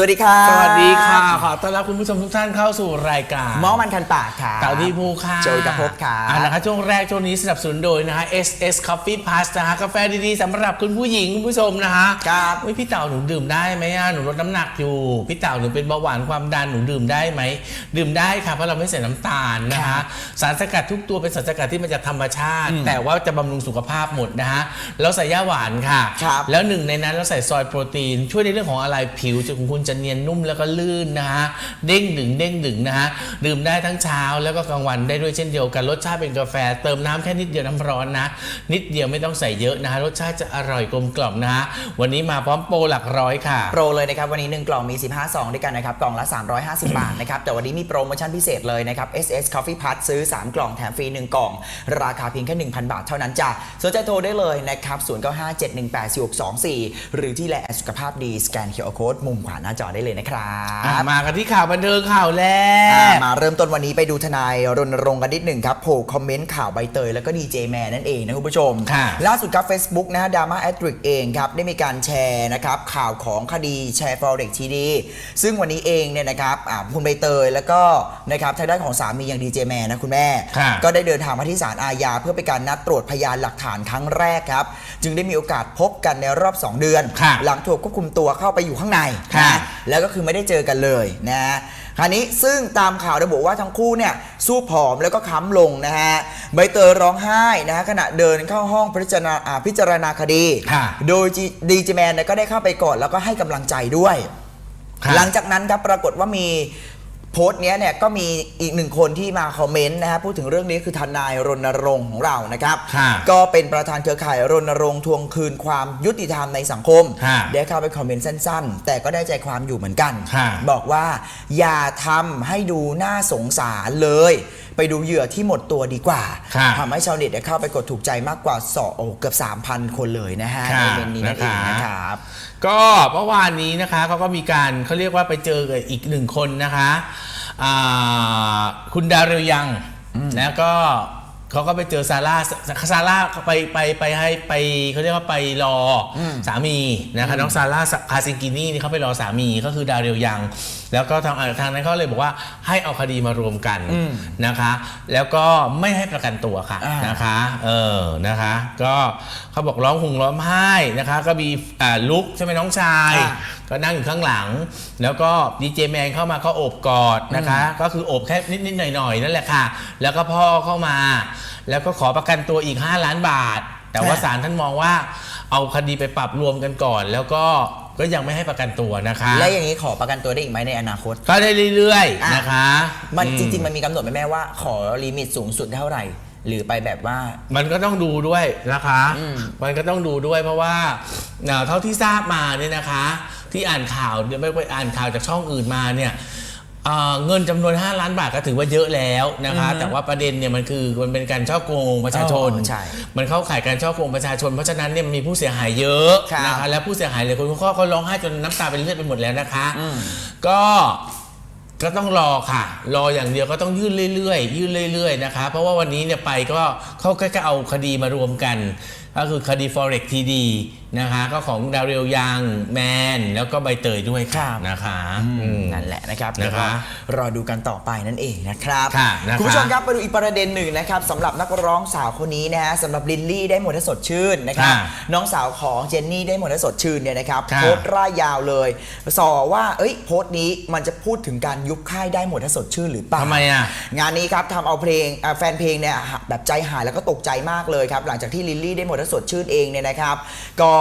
สวัสดีค่ะสวัสดีค่ะ ขอต้อนรับคุณผู้ชมทุกท่านเข้าสู่รายการหมอมันคันปากค่ะเต่าที่ภูค่ะโจยกระพบค่ะอ่านะคะช่วงแรกช่วงนี้สนับสนุนโดยนะคะ SS Coffee Plus นะคะกาแฟดีๆสำหรับคุณผู้หญิงคุณผู้ชมนะคะครับเฮ้ยพี่เต่าหนูดื่มได้ไหมอะหนูลดน้ำหนักอยู่ พี่เต่าหนูเป็นเบาหวานความดันหนูดื่มได้ไหมดื่มได้ค่ะเพราะเราไม่ใส่น้ำตาลนะครัคะบสารสกัดทุกตัวเป็นสารสกัดที่มาจากธรรมชาติ แต่ว่าจะบำรุงสุขภาพหมดนะคะแล้วใส่ย่าหวานค่ะ ครับ แล้วหนึ่งในนั้นเราใส่ซอยโปรตีนช่วยในเรื่องของอะไรผิวจะของคุณจะเนียนนุ่มแล้วก็ลื่นนะฮะเด้งดึงเด้งดึงนะฮะดื่มได้ทั้งเช้าแล้วก็กลางวันได้ด้วยเช่นเดียวกันรสชาติเป็นกาแฟ เติมน้ำแค่นิดเดียวน้ำร้อนนะ นิดเดียวไม่ต้องใส่เยอะนะฮะรสชาติจะอร่อยกลมกล่อมนะฮะวันนี้มาพร้อมโปรหลักร้อยค่ะ โปรเลยนะครับวันนี้ 1 กล่องมี 15ซองด้วยกันนะครับกล่องละ 350 บาทนะครับแต่วันนี้มีโปรโมชั่นพิเศษเลยนะครับ SS Coffee Plus ซื้อ 3 กล่องแถมฟรี 1 กล่อง ราคาเพียงแค่ 1,000 บาทเท่านั้นจ้ะสนใจโทรได้เลยนะครับ0957184624 หรือที่แลสุขภาพดีสแกน QR Code มุมขวาหน้าจอได้เลยนะครับอะมากันที่ข่าวบันเทิงข่าวแรอ่ากมาเริ่มต้นวันนี้ไปดูทนายรณรงค์กันนิดหนึ่งครับโผล่คอมเมนต์ข่าวใบเตยแล้วก็ดีเจแมนนั่นเองนะคุณผู้ชมค่ะล่าสุดครับ Facebook นะฮะดราม่าแอดริกเองครับได้มีการแชร์นะครับข่าวของคดีแชร์ฟอร์เร็กทีดี ซึ่งวันนี้เองเนี่ยนะครับอ่าคุณใบเตยแล้วก็นะครับทางด้านของสามีอย่างดีเจแมนนะคุณแม่ค่ะก็ได้เดินทางมาที่ศาลอาญาเพื่อไปการนัดตรวจพยานหลักฐานครั้งแรกครับ จึงได้มีโอกาสพบกันในรอบ 2 เดือนค่ะหลังถูกควบคุมตัวเข้าไปอยู่ข้างในค่ะนะแล้วก็คือไม่ได้เจอกันเลยนะฮะคราวนี้ซึ่งตามข่าวระบุว่าทั้งคู่เนี่ยสู้ผอมแล้วก็ค้ำลงนะฮะใบเตยร้องไห้นะฮะขณะเดินเข้าห้องพิจารณาอ่าพิจารณาคดี ค่ะโดยดีเจแมนเนี่ยก็ได้เข้าไปกอดแล้วก็ให้กำลังใจด้วยค่ะหลังจากนั้นครับปรากฏว่ามีโพสต์เนี้ยเนี่ยก็มีอีกหนึ่งคนที่มาคอมเมนต์นะฮะพูดถึงเรื่องนี้คือทนายรณรงค์ของเรานะครับ ค่ะก็เป็นประธานเครือข่ายรณรงค์ทวงคืนความยุติธรรมในสังคม ค่ะ ได้เข้าไปคอมเมนต์สั้นๆ แต่ก็ได้ใจความอยู่เหมือนกัน ค่ะ บอกว่าอย่าทำให้ดูน่าสงสารเลย ไปดูเหยื่อที่หมดตัวดีกว่าค่ะทำให้ชาวเน็ตได้เข้าไปกดถูกใจมากกว่าสอโอเกือบ 3,000 คนเลยนะฮะค่ะในเมนนี้นั่นเองนะคะนะครับ ก็เมื่อวานนี้นะคะเขาก็มีการเขาเรียกว่าไปเจอกับอีกหนึ่งคนนะคะอ่าคุณดาวเรียวยังแล้วก็ เขาก็ไปเจอซาร่าซาร่าไปไปไปให้ไปเขาเรียกว่าไปรออสามีนะคะน้องซาร่าคาซิงกินี่นี่เขาไปรอสามีก็คือดาวเรียวยัง แล้วก็ทางทางนั้นเขาเลยบอกว่าให้เอาคดีมารวมกันนะคะ แล้วก็ไม่ให้ประกันตัวค่ะอ่านนะคะ เออนะคะ ก็เขาบอกร้องห่มร้องไห้นะคะ ก็มีอ่าลุกใช่ไหมน้องชายอ่า ก็นั่งอยู่ข้างหลัง แล้วก็ดีเจแมนเข้ามาก็โอบกอดนะคะ ก็คือโอบแค่นิดๆหน่อยๆนั่นแหละค่ะ แล้วก็พ่อเข้ามา แล้วก็ขอประกันตัวอีก 5 ล้านบาท แต่ว่าค่ะศาลท่านมองว่า เอาคดีไปปรับรวมกันก่อน แล้วก็ก็ยังไม่ให้ประกันตัวนะคะ และอย่างนี้ขอประกันตัวได้อีกไหมในอนาคต ก็ได้เรื่อยอะๆนะคะ มันอืจริง ๆ มันมีกำหนดไหมแม่ว่า ขอลิมิตสูงสุดเท่าไหร่ หรือไปแบบว่า มันก็ต้องดูด้วยนะคะ มันก็ต้องดูด้วยเพราะว่าเอ่อเท่าที่ทราบมาเนี่ยนะคะ ที่อ่านข่าวเนี่ยไม่ไปอ่านข่าวจากช่องอื่นมาเนี่ยเอ่อเงินจำนวน 5 ล้านบาทก็ถือว่าเยอะแล้วนะคะแต่ว่าประเด็นเนี่ยมันคือมันเป็นการช่อโกงประชาชน อ๋อใช่มันเข้าข่ายการช่อโกงประชาชน เพราะฉะนั้นเนี่ยมันมีผู้เสียหายเยอะครับนะคะและผู้เสียหายหลายคนเขาเขาร้องไห้จนน้ำตาเป็นเลือดไปหมดแล้วนะคะอืมก็ก็ต้องรอค่ะ รออย่างเดียวก็ต้องยื่นเรื่อยๆ ยื่นเรื่อยๆนะคะ เพราะว่าวันนี้เนี่ยไปก็เขาแค่เอาคดีมารวมกัน ก็คือคดี forex TD นะคะ ก็ของดาวเรียวยังแมน แล้วก็ใบเตยด้วยค่ะครับ นะคะอืม นั่นแหละนะครับนะคะเดี๋ยวก็รอดูกันต่อไปนั่นเองนะครับค่ะนะคะณผู้ชมครับไปดูอีกประเด็นหนึ่งนะครับสำหรับนักร้องสาวคนนี้นะฮะสำหรับลินลี่ได้หมดถ้าสดชื่นนะครับค่ะน้องสาวของเจนนี่ได้หมดถ้าสดชื่นเนี่ยนะครับค่ะ โพสต์ร่ายยาวเลยสอว่าเอ้ยโพสต์นี้มันจะพูดถึงการยุบค่ายได้หมดถ้าสดชื่นหรือเปล่า ทำไมอะ งานนี้ครับทำเอาเพลงอ่าแฟนเพลงเนี่ยแบบใจหายแล้วก็ตกใจมากเลยครับ หลังจากที่ลิลลี่ได้หมดสดชื่นเองเนี่ยนะครับ ก็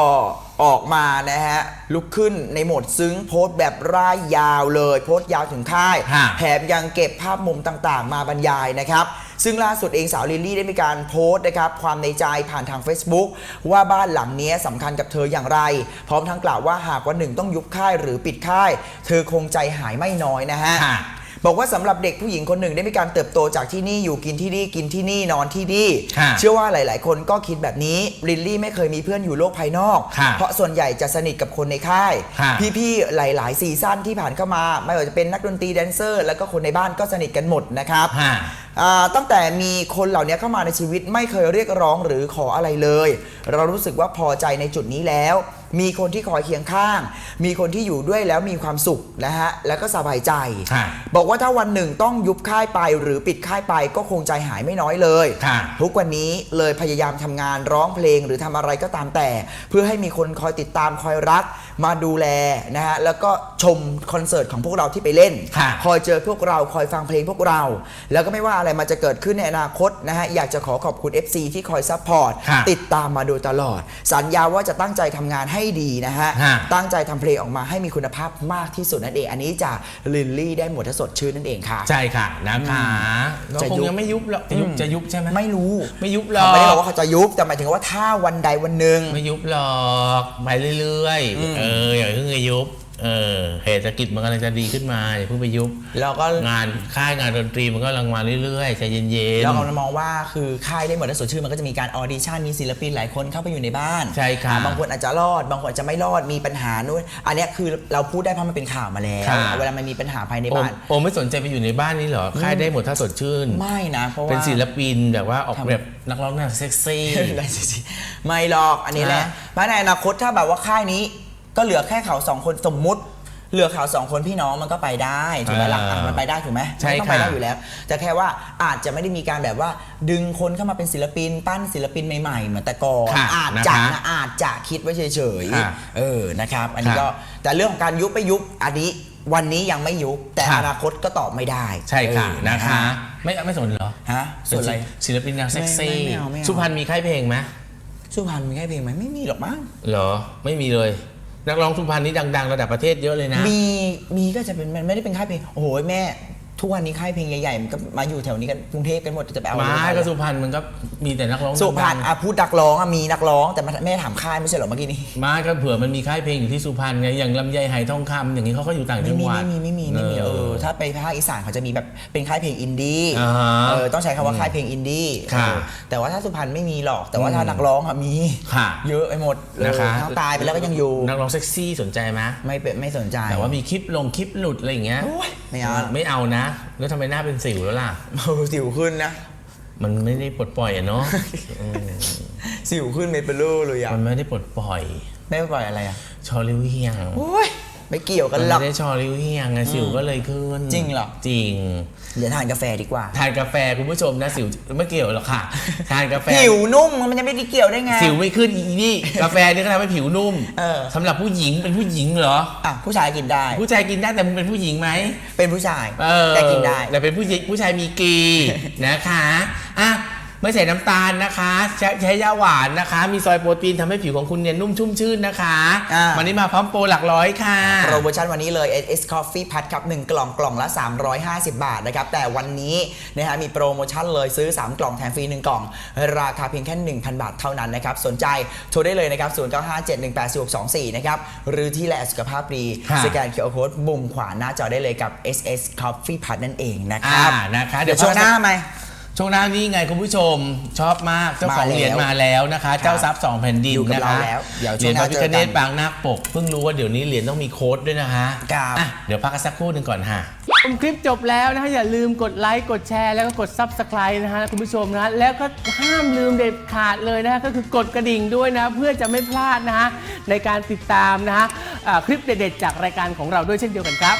ออกมานะฮะ ลุกขึ้นในโหมดซึ้งโพสต์แบบร่ายยาวเลย โพสต์ยาวถึงค่ายฮะ แถมยังเก็บภาพมุมต่างๆ มาบรรยายนะครับ ซึ่งล่าสุดเองสาวลิลลี่ได้มีการโพสต์นะครับ ความในใจผ่านทาง Facebook ว่าบ้านหลังนี้สำคัญกับเธออย่างไร พร้อมทั้งกล่าวว่าหากวันหนึ่งต้องยุบค่ายหรือปิดค่าย เธอคงใจหายไม่น้อยนะฮะ ค่ะ บอกว่าสำหรับเด็กผู้หญิงคนหนึ่งได้มีการเติบโตจากที่นี่อยู่กินที่นี่กินที่นี่นอนที่นี่ค่ะเชื่อว่าหลาย ๆ คนก็คิดแบบนี้ลิลลี่ไม่เคยมีเพื่อนอยู่โลกภายนอกค่ะเพราะส่วนใหญ่จะสนิทกับคนในค่ายค่ะพี่ ๆ หลาย ๆ ซีซั่นที่ผ่านเข้ามา ไม่ว่าจะเป็นนักดนตรีแดนเซอร์ แล้วก็คนในบ้านก็สนิทกันหมดนะครับฮะอ่าตั้งแต่มีคนเหล่านี้เข้ามาในชีวิตไม่เคยเรียกร้องหรือขออะไรเลย เรารู้สึกว่าพอใจในจุดนี้แล้ว มีคนที่คอยเคียงข้าง มีคนที่อยู่ด้วยแล้วมีความสุขนะฮะแล้วก็สบายใจ ค่ะบอกว่าถ้าวันหนึ่งต้องยุบค่ายไปหรือปิดค่ายไปก็คงใจหายไม่น้อยเลย ค่ะ ทุกวันนี้เลยพยายามทำงานร้องเพลงหรือทำอะไรก็ตามแต่ เพื่อให้มีคนคอยติดตามคอยรัก มาดูแลนะฮะแล้วก็ชมคอนเสิร์ตของพวกเราที่ไปเล่น ค่ะ คอยเจอพวกเราคอยฟังเพลงพวกเรา แล้วก็ไม่ว่าอะไรมันจะเกิดขึ้นในอนาคตนะฮะอยากจะขอขอบคุณ FC ที่คอยซัพพอร์ตค่ะ ติดตามมาโดยตลอด สัญญาว่าจะตั้งใจทำงานให้ดีนะฮะ ฮะ ตั้งใจทำเพลงออกมาให้มีคุณภาพมากที่สุดนั่นเอง อันนี้จากลิลลี่ได้หมดถ้าสดชื่นนั่นเองค่ะ ใช่ค่ะนะคะก็จะคงยุบ ยังไม่ยุบหรอกจะยุบอืมจะยุบใช่ไหมไม่รู้ไม่ยุบหรอเขาไม่ได้บอกกว่าเขาจะยุบแต่หมายถึงว่าถ้าวันใดวันหนึ่ง ไม่ยุบหรอกไปเรื่อยอืมๆเอออย่าเพิ่งไปยุบ เออเหตุเศรษฐกิจมันกำลังจะดีขึ้นมาอย่าเพิ่งไปยุบเราก็งานค่ายงานดนตรีมันก็กำลังมาเรื่อยๆใจเย็นเรากำลังมองว่าคือค่ายได้หมดถ้าสดชื่นมันก็จะมีการออดิชั่นมีศิลปินหลายคนเข้าไปอยู่ในบ้านใช่ค่ะอ่าบางคนอาจจะรอด บางคนอาจจะไม่รอดมีปัญหานู่นอันเนี้ยคือเราพูดได้เพราะมันเป็นข่าวมาแล้วค่ะเวลามันมีปัญหาภายในๆโอมบ้านโอมไม่สนใจไปอยู่ในบ้านนี้เหรอค่ายได้หมดถ้าสดชื่น ไม่นะเพราะว่าเป็นศิลปินแบบว่าออกทำแบบนักร้องหน้าเซ็กซี่ได้สิไม่หรอกอันนี้แหละนะเพราะในอนาคตถ้าแบบว่าค่ายนี้ ก็เหลือแค่เขาสองคนสมมุติ เหลือเขาสองคนพี่น้องมันก็ไปได้ถูกไหมล่ะอ่าอะมันไปได้ถูกไหมใช่มันต้องไปค่ะ ได้อยู่แล้ว แต่แค่ว่าอาจจะไม่ได้มีการแบบว่า ดึงคนเข้ามาเป็นศิลปิน ปั้นศิลปินใหม่ๆเหมือนแต่ก่อนค่ะอาจจะนะคะนะอาจจะคิดไว้เฉยค่ะๆเออนะครับ อันนี้ค่ะก็แต่เรื่องของการยุบไปยุบอันนี้วันนี้ยังไม่ยุบแต่ค่ะ อนาคตก็ตอบไม่ได้ใช่ค่ะเออนะคะ ไม่ไม่สนเหรอฮะส่วนอะไร ศิลปินแนวเซ็กซี่ไม่ไม่เอาไม่เอา สุพรรณมีค่ายเพลงไหมสุพรรณมีแค่เพลงไหมไม่มีหรอกมั้ง เหรอไม่มีเลย นักร้องสุพรรณนี่ดัง ๆ ระดับประเทศเยอะเลยนะ มีมีก็จะเป็นมันไม่ได้เป็นค่ายเพลงโอ้โหแม่ ทุกวันนี้ค่ายเพลงใหญ่ๆมันก็มาอยู่แถวนี้กันกรุงเทพกันหมดจะไปเอามาอะไรก็สุพรรณมันก็มีแต่นักร้องสุพรรณดังอะพูดนักร้องอะมีนักร้องแต่ไม่ได้ถามค่ายไม่ใช่เหรอเมื่อกี้นี้ ๆมาก็เผื่อมันมีค่ายเพลงอยู่ที่สุพรรณไงอย่างลำไยไหทองคำอย่างนี้เขาก็อยู่ต่างไม่จังมีหวัด ไม่มีไม่มีไม่มีเออถ้าไปภาคอีสานเขาจะมีแบบเป็นค่ายเพลงอินดี้อ่าฮะเออต้องใช้คำว่าค่ายเพลงอินดี้ค่ะเออแต่ว่าถ้าสุพรรณไม่มีหรอก แต่ว่าถ้านักร้องอะมีค่ะ เยอะไปหมดนะคะ เออทั้งตายไปแล้วก็ยังอยู่นักร้องเซ็กซี่สนใจไหมไม่เป็นไม่สนใจแต่ว่ามีคลิปลงคลิปหลุดอะไรอย่างเงี้ยโอ้ยไม่เอา ไม่เอานะแล้วทำไมหน้าเป็นสิวแล้วล่ะสิวขึ้นนะ มันไม่ได้ปลดปล่อยอะเนาะสิวขึ้นเมเปโลเลยอะมันไม่ได้ปลดปล่อยไม่ปล่อยอะไรอะชอริวเฮียง โอ้ย ไม่เกี่ยวกัมันนหรอก ไม่ได้ชอริวเฮียงไงสิวก็เลยขึ้น จริงเหรอ จริง เดี๋ยวทานกาแฟดีกว่า ทานกาแฟคุณผู้ชมนะสิวไม่เกี่ยวหรอกค่ะ ทานกาแฟ ผิวนุ่มมันจะไม่ได้เกี่ยวได้ไง สิวไม่ขึ้นอีนี่ กาแฟนี่ก็ทำให้ผิวนุ่มเออ สำหรับผู้หญิงเป็นผู้หญิงเหรอ อะผู้ชายกินได้ ผู้ชายกินได้แต่มึงเป็นผู้หญิงไหมเป็นผู้ชายเออแต่กินได้ แต่เป็นผู้หญิงผู้ชายมีกี นะคะอะ ไม่ใส่น้ำตาลนะคะ ใช้ใช้ยาหวานนะคะ มีซอยโปรตีนทำให้ผิวของคุณเนี่ยนุ่มชุ่มชื่นนะคะ อ่า วันนี้มาพร้อมโปรหลักร้อยค่ะ โปรโมชั่นวันนี้เลย SS Coffee พัดครับ1กล่องกล่องละ 350 บาทนะครับ แต่วันนี้นะฮะมีโปรโมชั่นเลยซื้อ 3 กล่องแถมฟรี 1 กล่อง ราคาเพียงแค่ 1,000 บาทเท่านั้นนะครับ สนใจโทรได้เลยนะครับ 0957184624 นะครับ หรือที่แลสุขภาพดีค่ะ สแกน QR Code มุมขวาหน้าจอได้เลยกับ SS Coffee พัดนั่นเองนะคอ่ารับนะคะ เดี๋ยวช่วงหน้าไหม ช่วงหน้านี้ไงคุณผู้ชมชอบมากเจ้าของมาแล้วเหรียญมาแล้วนะคะ เจ้าทรัพย์สองแผ่นดินอยู่กับนะเราคะแล้วเดี๋ยวเหช่รีวยงญหพน้าระพิเจฆอเนกัศนปางนาคปกเพิ่งรู้ว่าเดี๋ยวนี้เหรียญต้องมีโค้ดด้วยนะคะครับอะเดี๋ยวพักกันสักครู่หนึ่งก่อนค่ะชมคลิปจบแล้วนะฮะอย่าลืมกดไลค์กดแชร์แล้วก็กด Subscribe นะฮะคุณผู้ชมนะฮะแล้วก็ห้ามลืมเด็ดขาดเลยนะฮะก็คือกดกระดิ่งด้วยนะเพื่อจะไม่พลาดนะฮะในการติดตามนะฮะอ่าคลิปเด็ดๆจากรายการของเราด้วยเช่นเดียวกันครับ